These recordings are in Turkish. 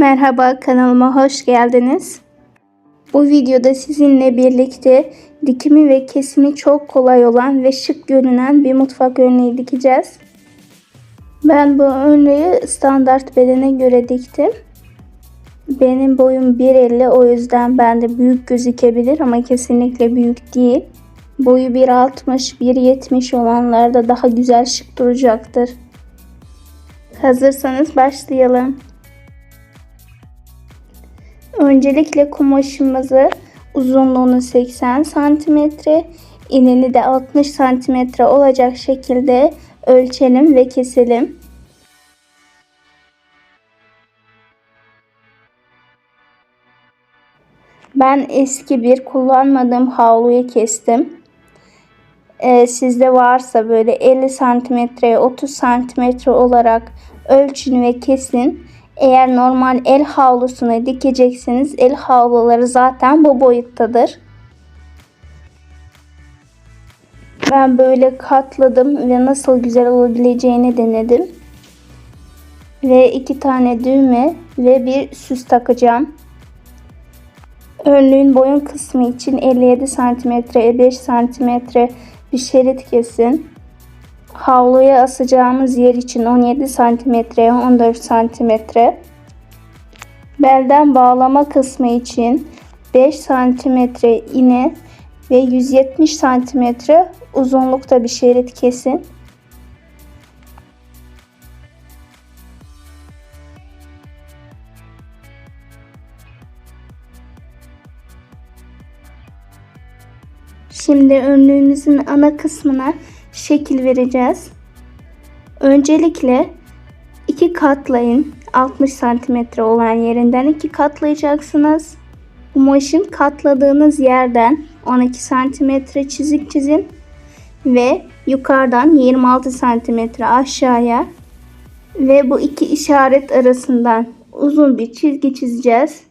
Merhaba kanalıma hoş geldiniz. Bu videoda sizinle birlikte dikimi ve kesimi çok kolay olan ve şık görünen bir mutfak örneği dikeceğiz. Ben bu örneği standart bedene göre diktim. Benim boyum 1.50 o yüzden bende büyük gözükebilir ama kesinlikle büyük değil. Boyu 1.60, 1.70 olanlarda daha güzel şık duracaktır. Hazırsanız başlayalım. Öncelikle kumaşımızı uzunluğunu 80 cm, enini de 60 cm olacak şekilde ölçelim ve keselim. Ben eski bir kullanmadığım havluyu kestim. Ee, sizde varsa böyle 50 santimetre 30 santimetre olarak ölçün ve kesin. Eğer normal el havlusunu dikecekseniz el havluları zaten bu boyuttadır. Ben böyle katladım ve nasıl güzel olabileceğini denedim. Ve iki tane düğme ve bir süs takacağım. Önlüğün boyun kısmı için 57 cm 5 cm bir şerit kesin. Havluya asacağımız yer için 17 cm 14 cm. Belden bağlama kısmı için 5 cm iğne ve 170 cm uzunlukta bir şerit kesin. Şimdi önlüğümüzün ana kısmına şekil vereceğiz. Öncelikle iki katlayın 60 santimetre olan yerinden iki katlayacaksınız. Kumaşın katladığınız yerden 12 santimetre çizik çizin ve yukarıdan 26 santimetre aşağıya ve bu iki işaret arasından uzun bir çizgi çizeceğiz.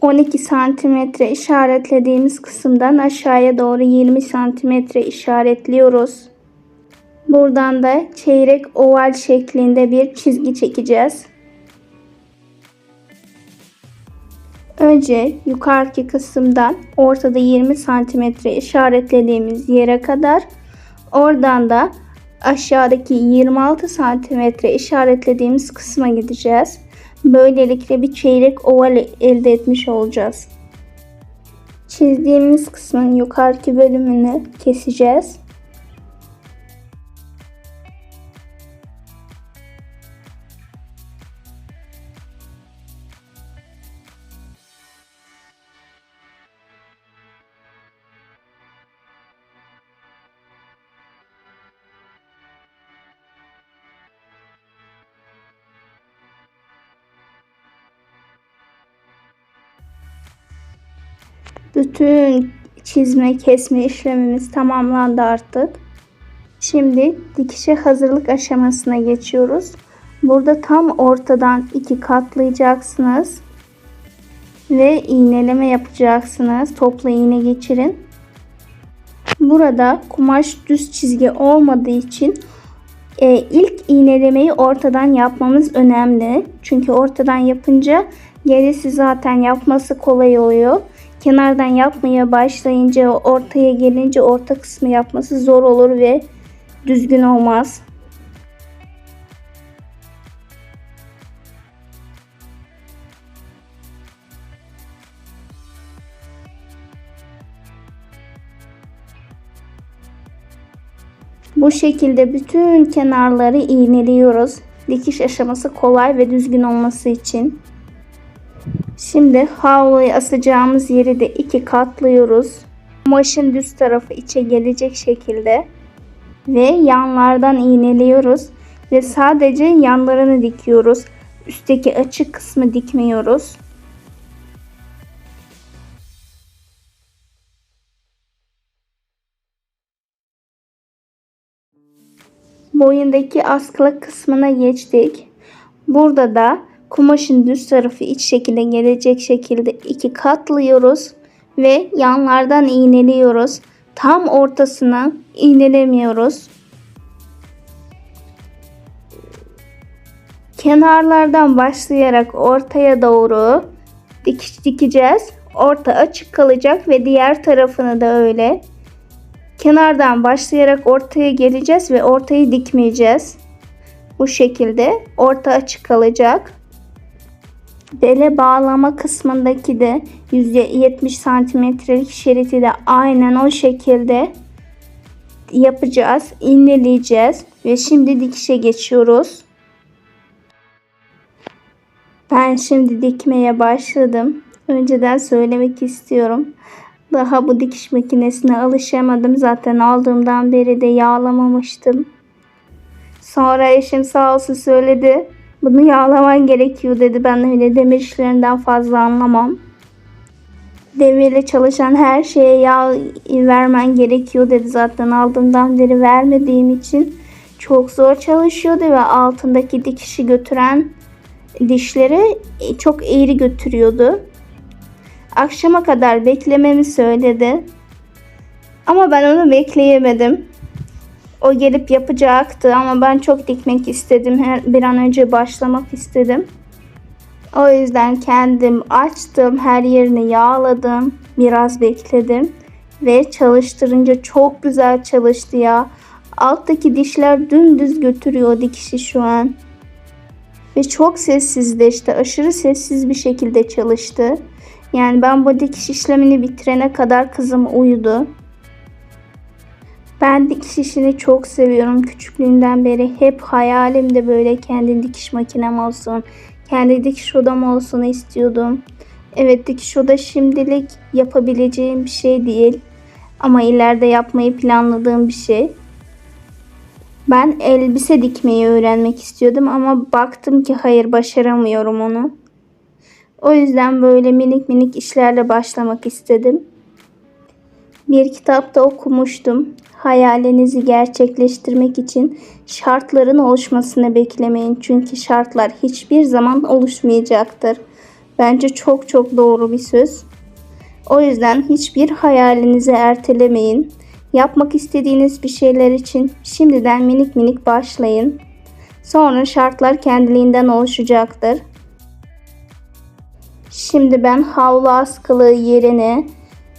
12 santimetre işaretlediğimiz kısımdan aşağıya doğru 20 santimetre işaretliyoruz. Buradan da çeyrek oval şeklinde bir çizgi çekeceğiz. Önce yukarıki kısımdan ortada 20 santimetre işaretlediğimiz yere kadar oradan da aşağıdaki 26 santimetre işaretlediğimiz kısma gideceğiz. Böylelikle bir çeyrek oval elde etmiş olacağız. Çizdiğimiz kısmın yukarıki bölümünü keseceğiz. Bütün çizme kesme işlemimiz tamamlandı artık. Şimdi dikişe hazırlık aşamasına geçiyoruz. Burada tam ortadan iki katlayacaksınız. Ve iğneleme yapacaksınız. Topla iğne geçirin. Burada kumaş düz çizgi olmadığı için e, ilk iğnelemeyi ortadan yapmamız önemli. Çünkü ortadan yapınca gerisi zaten yapması kolay oluyor kenardan yapmaya başlayınca ortaya gelince orta kısmı yapması zor olur ve düzgün olmaz. Bu şekilde bütün kenarları iğneliyoruz. Dikiş aşaması kolay ve düzgün olması için. Şimdi havluyu asacağımız yeri de iki katlıyoruz. Kumaşın düz tarafı içe gelecek şekilde ve yanlardan iğneliyoruz ve sadece yanlarını dikiyoruz. Üstteki açık kısmı dikmiyoruz. Boyundaki askılık kısmına geçtik. Burada da kumaşın düz tarafı iç şekilde gelecek şekilde iki katlıyoruz ve yanlardan iğneliyoruz. Tam ortasına iğnelemiyoruz. Kenarlardan başlayarak ortaya doğru dikiş dikeceğiz. Orta açık kalacak ve diğer tarafını da öyle. Kenardan başlayarak ortaya geleceğiz ve ortayı dikmeyeceğiz. Bu şekilde orta açık kalacak. Bele bağlama kısmındaki de %70 santimetrelik şeridi de aynen o şekilde yapacağız. İğneleyeceğiz ve şimdi dikişe geçiyoruz. Ben şimdi dikmeye başladım. Önceden söylemek istiyorum. Daha bu dikiş makinesine alışamadım. Zaten aldığımdan beri de yağlamamıştım. Sonra eşim sağ olsun söyledi. Bunu yağlaman gerekiyor dedi. Ben öyle demir işlerinden fazla anlamam. Demirle çalışan her şeye yağ vermen gerekiyor dedi. Zaten aldığımdan beri vermediğim için çok zor çalışıyordu ve altındaki dikişi götüren dişleri çok eğri götürüyordu. Akşama kadar beklememi söyledi. Ama ben onu bekleyemedim. O gelip yapacaktı ama ben çok dikmek istedim. Her, bir an önce başlamak istedim. O yüzden kendim açtım, her yerini yağladım, biraz bekledim ve çalıştırınca çok güzel çalıştı ya. Alttaki dişler dümdüz götürüyor dikişi şu an. Ve çok sessizleşti. Aşırı sessiz bir şekilde çalıştı. Yani ben bu dikiş işlemini bitirene kadar kızım uyudu. Ben dikiş işini çok seviyorum. Küçüklüğümden beri hep hayalimde böyle kendi dikiş makinem olsun. Kendi dikiş odam olsun istiyordum. Evet dikiş oda şimdilik yapabileceğim bir şey değil. Ama ileride yapmayı planladığım bir şey. Ben elbise dikmeyi öğrenmek istiyordum ama baktım ki hayır başaramıyorum onu. O yüzden böyle minik minik işlerle başlamak istedim. Bir kitapta okumuştum. Hayalinizi gerçekleştirmek için şartların oluşmasını beklemeyin. Çünkü şartlar hiçbir zaman oluşmayacaktır. Bence çok çok doğru bir söz. O yüzden hiçbir hayalinizi ertelemeyin. Yapmak istediğiniz bir şeyler için şimdiden minik minik başlayın. Sonra şartlar kendiliğinden oluşacaktır. Şimdi ben havlu askılığı yerine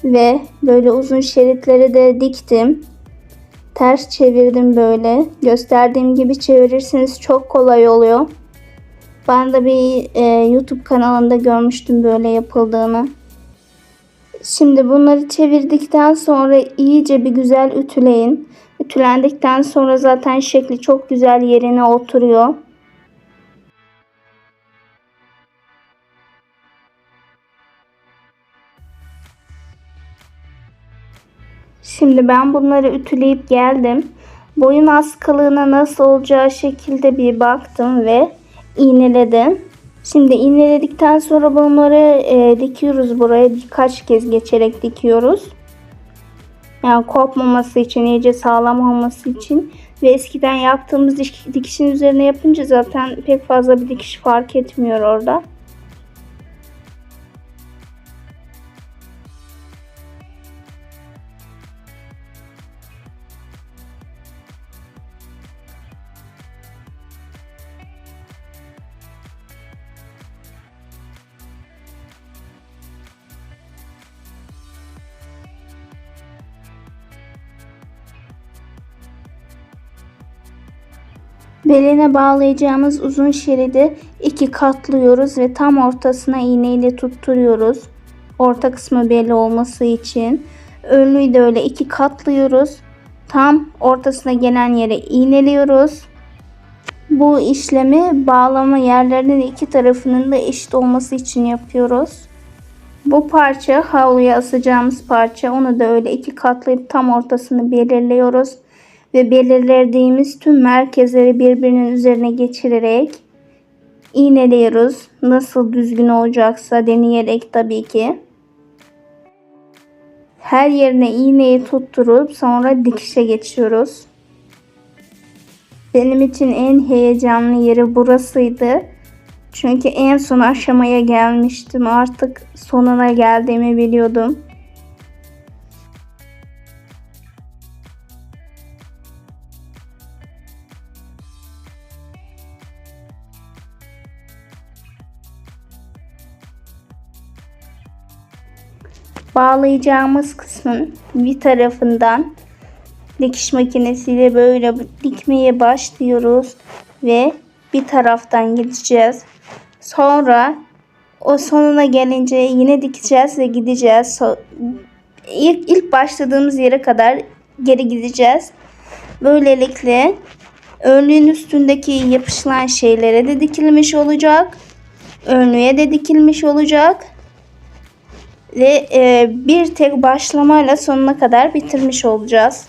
ve böyle uzun şeritleri de diktim. Ters çevirdim böyle. Gösterdiğim gibi çevirirseniz çok kolay oluyor. Ben de bir e, YouTube kanalında görmüştüm böyle yapıldığını. Şimdi bunları çevirdikten sonra iyice bir güzel ütüleyin. Ütülendikten sonra zaten şekli çok güzel yerine oturuyor. Şimdi ben bunları ütüleyip geldim. Boyun askılığına nasıl olacağı şekilde bir baktım ve iğneledim. Şimdi iğneledikten sonra bunları e, dikiyoruz buraya. Birkaç kez geçerek dikiyoruz. Yani kopmaması için, iyice sağlam olması için. Ve eskiden yaptığımız dikişin üzerine yapınca zaten pek fazla bir dikiş fark etmiyor orada. Beline bağlayacağımız uzun şeridi iki katlıyoruz ve tam ortasına iğneyle tutturuyoruz. Orta kısmı belli olması için. Önlüyü de öyle iki katlıyoruz. Tam ortasına gelen yere iğneliyoruz. Bu işlemi bağlama yerlerinin iki tarafının da eşit olması için yapıyoruz. Bu parça havluya asacağımız parça. Onu da öyle iki katlayıp tam ortasını belirliyoruz ve belirlediğimiz tüm merkezleri birbirinin üzerine geçirerek iğneliyoruz. Nasıl düzgün olacaksa deneyerek tabii ki. Her yerine iğneyi tutturup sonra dikişe geçiyoruz. Benim için en heyecanlı yeri burasıydı. Çünkü en son aşamaya gelmiştim. Artık sonuna geldiğimi biliyordum. Bağlayacağımız kısmın bir tarafından dikiş makinesiyle böyle dikmeye başlıyoruz ve bir taraftan gideceğiz. Sonra o sonuna gelince yine dikeceğiz ve gideceğiz. So ilk, ilk başladığımız yere kadar geri gideceğiz. Böylelikle önlüğün üstündeki yapışılan şeylere de dikilmiş olacak. Önlüğe de dikilmiş olacak. Ve e, bir tek başlamayla sonuna kadar bitirmiş olacağız.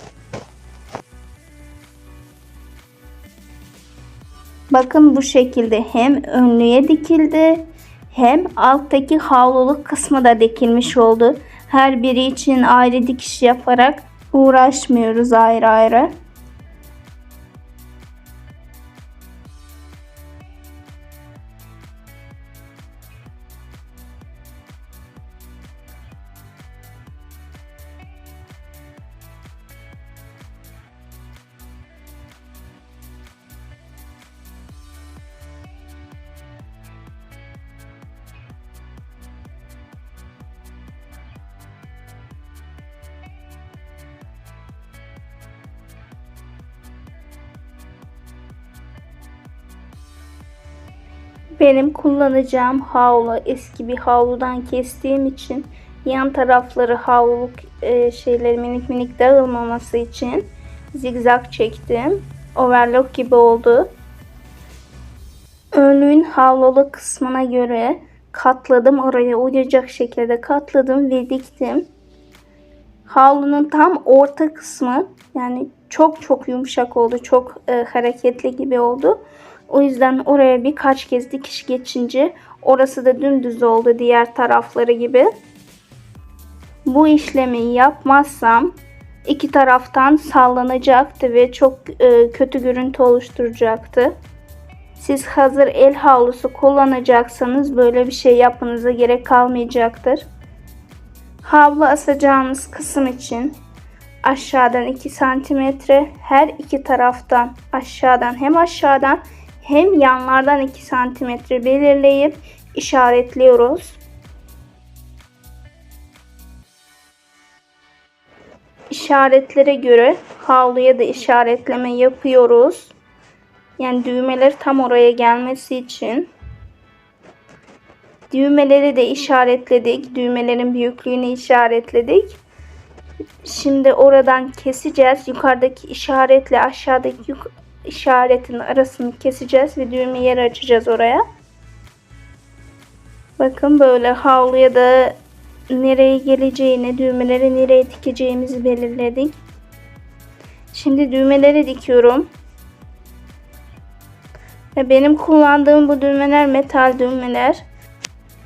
Bakın bu şekilde hem önlüğe dikildi hem alttaki havluluk kısmı da dikilmiş oldu. Her biri için ayrı dikiş yaparak uğraşmıyoruz ayrı ayrı. Benim kullanacağım havlu eski bir havludan kestiğim için yan tarafları havluluk e, şeyleri minik minik dağılmaması için zigzag çektim. Overlock gibi oldu. Önlüğün havlulu kısmına göre katladım. Oraya uyacak şekilde katladım ve diktim. Havlunun tam orta kısmı yani çok çok yumuşak oldu. Çok e, hareketli gibi oldu. O yüzden oraya birkaç kez dikiş geçince orası da dümdüz oldu diğer tarafları gibi. Bu işlemi yapmazsam iki taraftan sallanacaktı ve çok e, kötü görüntü oluşturacaktı. Siz hazır el havlusu kullanacaksanız böyle bir şey yapmanıza gerek kalmayacaktır. Havlu asacağımız kısım için aşağıdan 2 cm her iki taraftan aşağıdan hem aşağıdan hem yanlardan 2 cm belirleyip işaretliyoruz. İşaretlere göre havluya da işaretleme yapıyoruz. Yani düğmeler tam oraya gelmesi için. Düğmeleri de işaretledik. Düğmelerin büyüklüğünü işaretledik. Şimdi oradan keseceğiz. Yukarıdaki işaretle aşağıdaki yuk işaretin arasını keseceğiz ve düğme yer açacağız oraya. Bakın böyle havluya da nereye geleceğini, düğmeleri nereye dikeceğimizi belirledik. Şimdi düğmeleri dikiyorum. Ve benim kullandığım bu düğmeler metal düğmeler.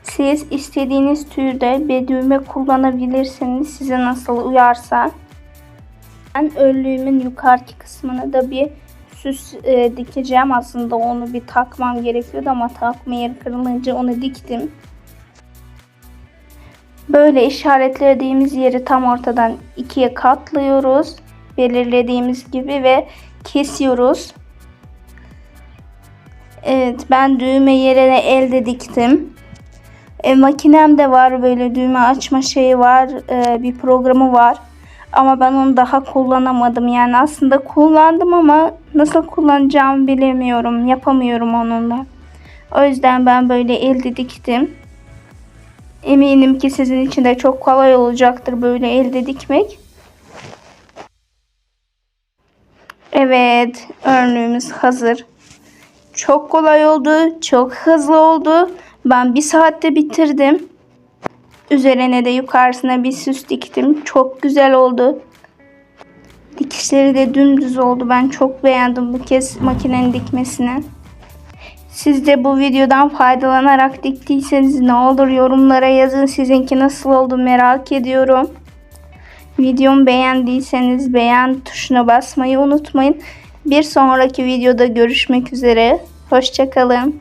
Siz istediğiniz türde bir düğme kullanabilirsiniz. Size nasıl uyarsa. Ben önlüğümün yukarıki kısmına da bir süs e, dikeceğim. Aslında onu bir takmam gerekiyordu ama takma yeri kırılınca onu diktim. Böyle işaretlediğimiz yeri tam ortadan ikiye katlıyoruz. Belirlediğimiz gibi ve kesiyoruz. Evet ben düğme yerine elde diktim. E, makinem de var böyle düğme açma şeyi var. E, bir programı var. Ama ben onu daha kullanamadım. Yani aslında kullandım ama nasıl kullanacağımı bilemiyorum. Yapamıyorum onunla. O yüzden ben böyle elde diktim. Eminim ki sizin için de çok kolay olacaktır böyle elde dikmek. Evet, örneğimiz hazır. Çok kolay oldu, çok hızlı oldu. Ben bir saatte bitirdim. Üzerine de yukarısına bir süs diktim. Çok güzel oldu. Dikişleri de dümdüz oldu. Ben çok beğendim bu kez makinenin dikmesini. Siz de bu videodan faydalanarak diktiyseniz ne olur yorumlara yazın. Sizinki nasıl oldu merak ediyorum. Videomu beğendiyseniz beğen tuşuna basmayı unutmayın. Bir sonraki videoda görüşmek üzere. Hoşçakalın.